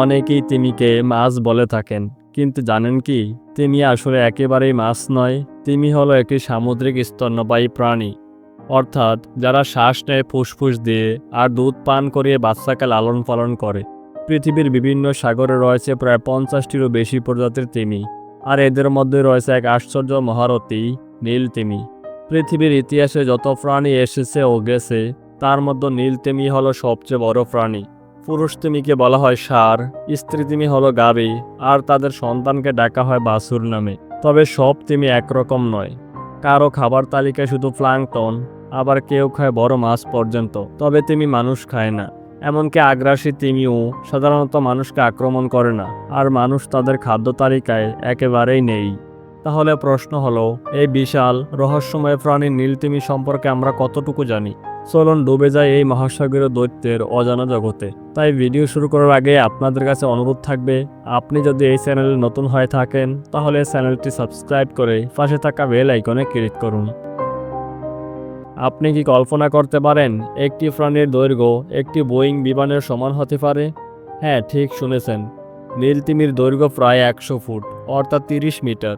অনেকেই তিমিকে মাছ বলে থাকেন, কিন্তু জানেন কি, তিমি আসলে একেবারেই মাছ নয়, তিমি হলো একটি সামুদ্রিক স্তন্যপায়ী প্রাণী। অর্থাৎ যারা শ্বাস নেয় ফুসফুস দিয়ে আর দুধ পান করিয়ে বাচ্চাকে লালন পালন করে। পৃথিবীর বিভিন্ন সাগরে রয়েছে প্রায় পঞ্চাশটিরও বেশি প্রজাতির তিমি, আর এদের মধ্যে রয়েছে এক আশ্চর্য মহারথী, নীল তিমি। পৃথিবীর ইতিহাসে যত প্রাণী এসেছে ও গেছে, তার মধ্যে নীল তিমি হলো সবচেয়ে বড় প্রাণী। পুরুষ তিমিকে বলা হয় সার স্ত্রী তিমি হলো গাবি, আর তাদের সন্তানকে ডাকা হয় বাসুর নামে। তবে সব তিমি একরকম নয়। কারও খাবার তালিকায় শুধু প্লাংটন, আবার কেউ খায় বড় মাছ পর্যন্ত। তবে তিমি মানুষ খায় না। এমনকি আগ্রাসী তিমিও সাধারণত মানুষকে আক্রমণ করে না, আর মানুষ তাদের খাদ্য তালিকায় একেবারেই নেই। তাহলে প্রশ্ন হলো, এই বিশাল, রহস্যময় প্রাণী নীলতিমি সম্পর্কে আমরা কতটুকু জানি? চলুন ডুবে যায় এই মহাসাগরীয় দৈত্যের অজানা জগতে। তাই ভিডিও শুরু করার আগে আপনাদের কাছে অনুরোধ থাকবে, আপনি যদি এই চ্যানেলে নতুন হয়ে থাকেন, তাহলে চ্যানেলটি সাবস্ক্রাইব করে পাশে থাকা বেল আইকনে ক্লিক করুন। আপনি কি কল্পনা করতে পারেন, একটি প্রাণীর দৈর্ঘ্য একটি বোয়িং বিমানের সমান হতে পারে? হ্যাঁ ঠিক শুনেছেন। নীলতিমির দৈর্ঘ্য প্রায় একশো ফুট, অর্থাৎ তিরিশ মিটার,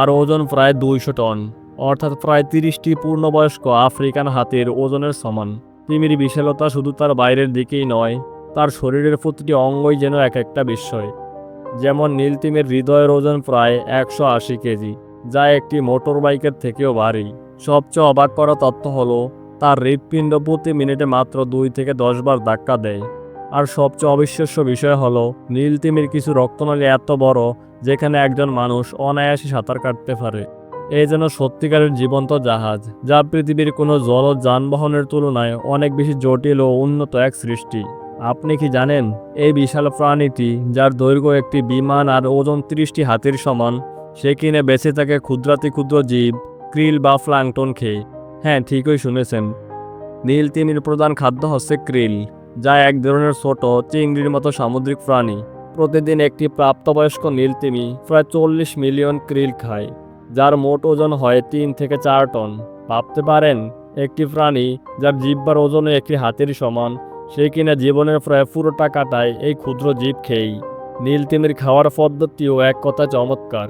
আর ওজন প্রায় দুইশো টন। অর্থাৎ প্রায় তিরিশটি পূর্ণবয়স্ক আফ্রিকান হাতির ওজনের সমান। তিমির বিশালতা শুধু তার বাইরের দিকেই নয়, তার শরীরের প্রতিটি অঙ্গই যেন এক একটা বিস্ময়। যেমন নীলতিমির হৃদয়ের ওজন প্রায় একশো আশি কেজি, যা একটি মোটর বাইকের থেকেও ভারী। সবচেয়ে অবাক করা তথ্য হলো, তার হৃৎপিণ্ড প্রতি মিনিটে মাত্র দুই থেকে দশ বার ধাক্কা দেয়। আর সবচেয়ে অবিশ্বাস্য বিষয় হলো নীলতিমির কিছু রক্তনালী এত বড়, যেখানে একজন মানুষ অনায়াসে সাঁতার কাটতে পারে। এই যেন সত্যিকারের জীবন্ত জাহাজ, যা পৃথিবীর কোনো জল যানবাহনের তুলনায় অনেক বেশি জটিল ও উন্নত এক সৃষ্টি। আপনি কি জানেন, এই বিশাল প্রাণীটি, যার দৈর্ঘ্য একটি বিমান আর ওজন ত্রিশটি হাতির সমান, সে কিনে বেঁচে থাকে ক্ষুদ্রাতি ক্ষুদ্র জীব, ক্রিল বা ফ্লাংটন খেয়ে। হ্যাঁ ঠিকই শুনেছেন। নীল তিমির প্রধান খাদ্য হচ্ছে ক্রিল, যা এক ধরনের ছোট, চিংড়ির মতো সামুদ্রিক প্রাণী। প্রতিদিন একটি প্রাপ্তবয়স্ক নীল তিমি প্রায় চল্লিশ মিলিয়ন ক্রিল খায়। যার মোট ওজন হয় তিন থেকে চার টন। ভাবতে পারেন, একটি প্রাণী যার জিব্বার ওজনে একটি হাতির সমান, সে কিনা জীবনের প্রায় পুরোটা কাটায় এই ক্ষুদ্র জীব খেয়েই। নীল তিমির খাওয়ার পদ্ধতিও এক কথা চমৎকার।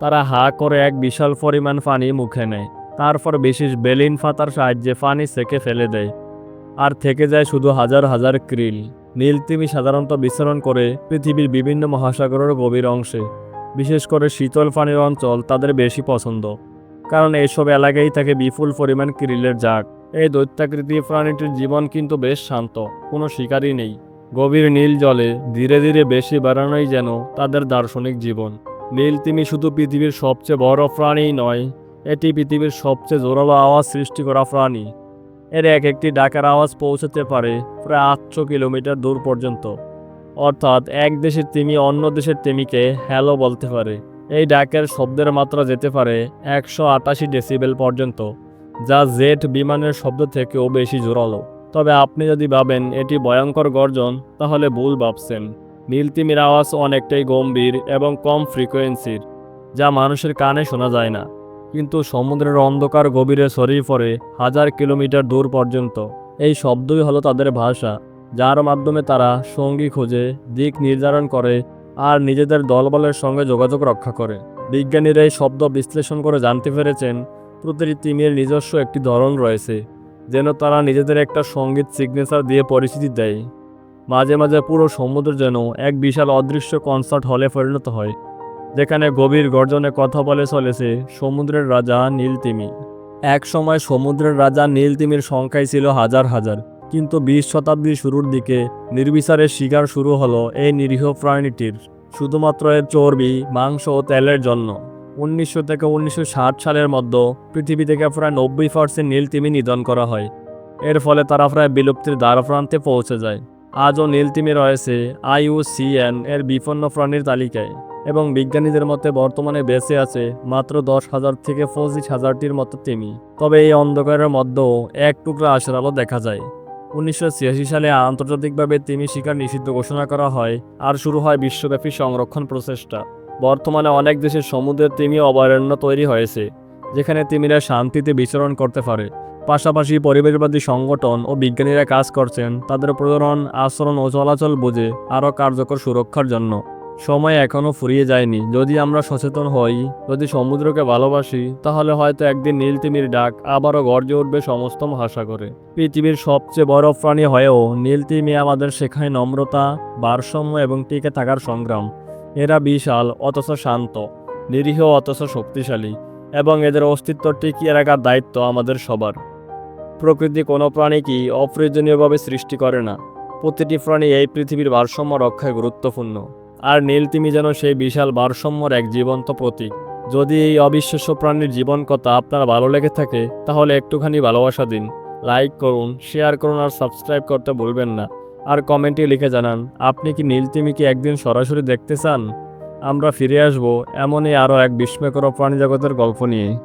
তারা হা করে এক বিশাল পরিমাণ পানি মুখে নেয়। তারপর বিশেষ বেলিন ফাতার সাহায্যে পানি সেকে ফেলে দেয়। আর থেকে যায় শুধু হাজার হাজার ক্রিল। নীলতিমি সাধারণত বিচরণ করে পৃথিবীর বিভিন্ন মহাসাগরের গভীর অংশে। বিশেষ করে শীতল পানির অঞ্চল তাদের বেশি পছন্দ। কারণ এইসব এলাকায় থাকে বিপুল পরিমাণ ক্রিলের জাগ। এই দৈত্যাকৃতি প্রাণীটির জীবন কিন্তু বেশ শান্ত, কোনো শিকারই নেই। গভীর নীল জলে ধীরে ধীরে বেশি বেড়ানোই যেন তাদের দার্শনিক জীবন। নীল তিমি শুধু পৃথিবীর সবচেয়ে বড় প্রাণীই নয়, এটি পৃথিবীর সবচেয়ে জোরালো আওয়াজ সৃষ্টি করা প্রাণী। এর এক একটি ডাকার আওয়াজ পৌঁছাতে পারে প্রায় আটশো কিলোমিটার দূর পর্যন্ত। অর্থাৎ এক দেশের তিমি অন্য দেশের তিমিকে হ্যালো বলতে পারে। এই ডাকের শব্দের মাত্রা যেতে পারে একশো আটাশি ডেসিবেল পর্যন্ত, যা জেট বিমানের শব্দ থেকেও বেশি জোরালো। তবে আপনি যদি ভাবেন এটি ভয়ঙ্কর গর্জন, তাহলে ভুল ভাবছেন। নীলতিমির আওয়াজ অনেকটাই গম্ভীর এবং কম ফ্রিকোয়েন্সির, যা মানুষের কানে শোনা যায় না। কিন্তু সমুদ্রের অন্ধকার গভীরে ছড়িয়ে পড়ে হাজার কিলোমিটার দূর পর্যন্ত। এই শব্দই হলো তাদের ভাষা। যার মাধ্যমে তারা সঙ্গী খোঁজে, দিক নির্ধারণ করে আর নিজেদের দলবলের সঙ্গে যোগাযোগ রক্ষা করে। বিজ্ঞানীরা এই শব্দ বিশ্লেষণ করে জানতে পেরেছেন, প্রতিটি তিমির নিজস্ব একটি ধরন রয়েছে, যেন তারা নিজেদের একটা সংগীত সিগনেচার দিয়ে পরিচিতি দেয়। মাঝে মাঝে পুরো সমুদ্র যেন এক বিশাল অদৃশ্য কনসার্ট হলে পরিণত হয়, যেখানে গভীর গর্জনে কথা বলে চলেছে সমুদ্রের রাজা নীলতিমি। এক সময় সমুদ্রের রাজা নীলতিমির সংখ্যাই ছিল হাজার হাজার। কিন্তু বিশ শতাব্দীর শুরুর দিকে নির্বিচারের শিকার শুরু হলো এই নিরীহ প্রাণীটির, শুধুমাত্র এর চর্বি, মাংস ও তেলের জন্য। উনিশশো থেকে উনিশশো ষাট সালের মধ্যে পৃথিবী থেকে প্রায় নব্বই পার্সেন্ট নীলতিমি নিধন করা হয়। এর ফলে তারা প্রায় বিলুপ্তির দ্বারপ্রান্তে পৌঁছে যায়। আজও নীলতিমি রয়েছে আইউসিএন এর বিপন্ন প্রাণীর তালিকায় এবং বিজ্ঞানীদের মতে বর্তমানে বেঁচে আছে মাত্র দশ হাজার থেকে পঁচিশ হাজারটির মতো তিমি। তবে এই অন্ধকারের মধ্যেও এক টুকরা আশার আলো দেখা যায়। উনিশশো ছিয়াশি সালে আন্তর্জাতিকভাবে তিমি শিকার নিষিদ্ধ ঘোষণা করা হয় আর শুরু হয় বিশ্বব্যাপী সংরক্ষণ প্রচেষ্টা। বর্তমানে অনেক দেশের সমুদ্রের তিমি অভয়ারণ্য তৈরি হয়েছে, যেখানে তিমিরা শান্তিতে বিচরণ করতে পারে। পাশাপাশি পরিবেশবাদী সংগঠন ও বিজ্ঞানীরা কাজ করছেন, তাদের প্রজনন, আচরণ ও চলাচল বুঝে আরও কার্যকর সুরক্ষার জন্য। সময় এখনও ফুরিয়ে যায়নি। যদি আমরা সচেতন হই, যদি সমুদ্রকে ভালোবাসি, তাহলে হয়তো একদিন নীলতিমির ডাক আবারও গর্জে উঠবে সমস্ত মহাসাগরে পৃথিবীর সবচেয়ে বড় প্রাণী হয়েও নীলতিমি আমাদের শেখায় নম্রতা, ভারসাম্য এবং টিকে থাকার সংগ্রাম। এরা বিশাল, অথচ শান্ত, নিরীহ, অথচ শক্তিশালী এবং এদের অস্তিত্ব টিকিয়ে রাখার দায়িত্ব আমাদের সবার। প্রকৃতি কোনো প্রাণীকেই অপ্রয়োজনীয়ভাবে সৃষ্টি করে না। প্রতিটি প্রাণী এই পৃথিবীর ভারসাম্য রক্ষায় গুরুত্বপূর্ণ। আর নীলতিমি যেন সেই বিশাল ভারসাম্যর এক জীবন্ত প্রতীক। যদি এই অবিশ্বাস্য প্রাণীর জীবন কথা আপনার ভালো লেগে থাকে, তাহলে একটুখানি ভালোবাসা দিন। লাইক করুন, শেয়ার করুন আর সাবস্ক্রাইব করতে ভুলবেন না। আর কমেন্টে লিখে জানান, আপনি কি নীলতিমিকে একদিন সরাসরি দেখতে চান? আমরা ফিরে আসব এমনই আরও এক বিস্ময়কর প্রাণী জগতের গল্প নিয়ে।